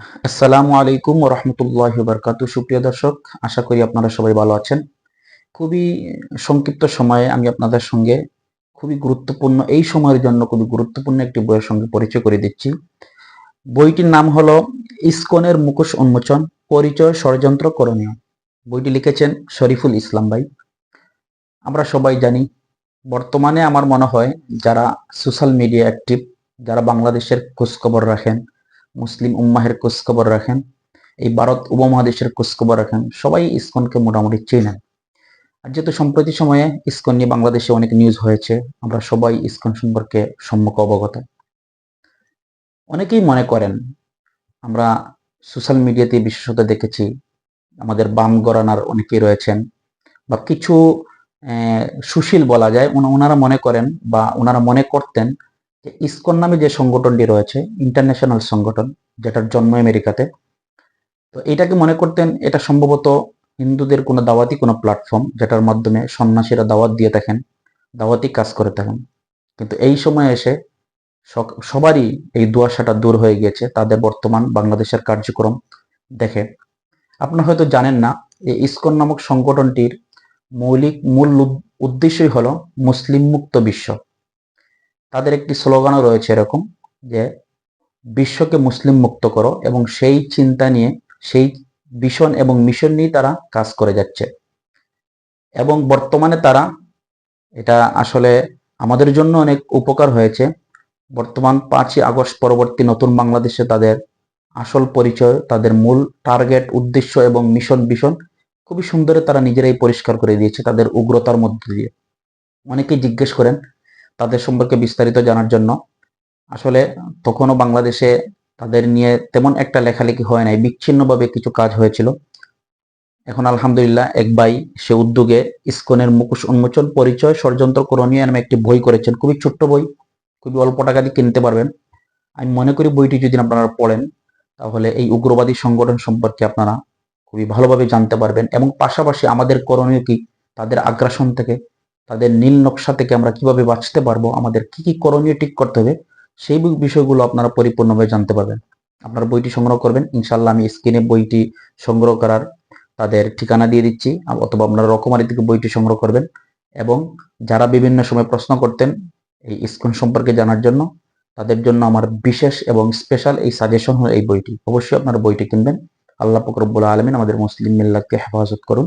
আসসালামু আলাইকুম রহমতুল্লাহ বরকাতু সুপ্রিয় দর্শক, আশা করি আপনারা সবাই ভালো আছেন। খুবই সংক্ষিপ্ত সময়ে আমি আপনাদের সঙ্গে খুবই গুরুত্বপূর্ণ, এই সময়ের জন্য খুবই গুরুত্বপূর্ণ একটি বইয়ের সঙ্গে পরিচয় করে দিচ্ছি। বইটির নাম হলো ইসকনের মুখোশ উন্মোচন, পরিচয় ষড়যন্ত্র করণীয়। বইটি লিখেছেন শরীফুল ইসলাম ভাই। আমরা সবাই জানি, বর্তমানে আমার মনে হয় যারা সোশ্যাল মিডিয়া অ্যাক্টিভ, যারা বাংলাদেশের খোঁজখবর রাখেন মুসলিম উম্মাহের খোঁজখবর রাখেন, এই ভারত উপমহাদেশের খোঁজখবর রাখেন, সবাই ইসকনকে মোটামুটি চেনেন। আর যেহেতু সম্প্রতি সময়ে ইসকন নিয়ে বাংলাদেশে অনেক নিউজ হয়েছে, আমরা সবাই ইসকন সম্পর্কে সম্মুখ অবগত। অনেকেই মনে করেন, আমরা সোশ্যাল মিডিয়াতে বিশেষত দেখেছি, আমাদের বাম গরানার অনেকেই রয়েছেন, বা কিছু সুশীল বলা যায় ওনারা মনে করেন, বা ওনারা মনে করতেন যে ইসকন নামে যে সংগঠনটি রয়েছে ইন্টারন্যাশনাল সংগঠন, যেটার জন্ম আমেরিকাতে, তো এটাকে মনে করতেন এটা সম্ভবত হিন্দুদের কোনো দাওয়াতি কোনো প্ল্যাটফর্ম যেটার মাধ্যমে সন্ন্যাসীরা দাওয়াত দিয়ে থাকেন, দাওয়াতি কাজ করে থাকেন। কিন্তু এই সময়ে এসে সবারই এই দুয়াশাটা দূর হয়ে গিয়েছে, তাদের বর্তমান বাংলাদেশের কার্যক্রম দেখে। আপনারা হয়তো জানেন না, এই ইসকন নামক সংগঠনটির মৌলিক মূল উদ্দেশ্যই হলো মুসলিম মুক্ত বিশ্ব। তাদের একটি স্লোগানও রয়েছে এরকম যে, বিশ্বকে মুসলিম মুক্ত করো এবং সেই চিন্তা নিয়ে, সেই ভিশন এবং মিশন নিয়ে তারা কাজ করে যাচ্ছে। এবং বর্তমানে তারা এটা আসলে আমাদের জন্য অনেক উপকার হয়েছে। বর্তমান পাঁচই আগস্ট পরবর্তী নতুন বাংলাদেশে তাদের আসল পরিচয়, তাদের মূল টার্গেট, উদ্দেশ্য এবং মিশন ভিশন খুবই সুন্দরে তারা নিজেরাই পরিষ্কার করে দিয়েছে তাদের উগ্রতার মধ্য দিয়ে। অনেকেই জিজ্ঞেস করেন তাদের সম্পর্কে বিস্তারিত জানার জন্য। আসলে তখনও বাংলাদেশে তাদের নিয়ে তেমন একটা লেখালেখি হয় নাই, বিচ্ছিন্নভাবে কিছু কাজ হয়েছিল। এখন আলহামদুলিল্লাহ এক ভাই, সে উদ্যোগে ইস্কনের মুখোশ উন্মোচন, পরিচয় ষড়যন্ত্র করণীয় নামে একটি বই করেছেন। খুবই ছোট্ট বই, খুবই অল্প টাকা দিয়ে কিনতে পারবেন। আমি মনে করি বইটি যদি আপনারা পড়েন, তাহলে এই উগ্রবাদী সংগঠন সম্পর্কে আপনারা খুবই ভালোভাবে জানতে পারবেন। এবং পাশাপাশি আমাদের করণীয় কি? তাদের আগ্রাসন থেকে তাদের নীল নকশা থেকে আমরা কীভাবে বাঁচতে পারব, আমাদের কি কি করণীয় ঠিক করতে হবে, সেই বিষয়গুলো আপনারা পরিপূর্ণভাবে জানতে পারবেন। আপনারা বইটি সংগ্রহ করবেন ইনশাল্লাহ আমি স্ক্রিনে বইটি সংগ্রহ করার তাদের ঠিকানা দিয়ে দিচ্ছি অথবা আপনারা রকমারি থেকে বইটি সংগ্রহ করবেন এবং যারা বিভিন্ন সময় প্রশ্ন করতেন এই ইসকন সম্পর্কে জানার জন্য, তাদের জন্য আমার বিশেষ এবং স্পেশাল এই সাজেশন হলো এই বইটি। অবশ্যই আপনারা বইটি কিনবেন। আল্লাহ ফকরবুল আলমিন আমাদের মুসলিম মিল্লাতকে হেফাজত করুন।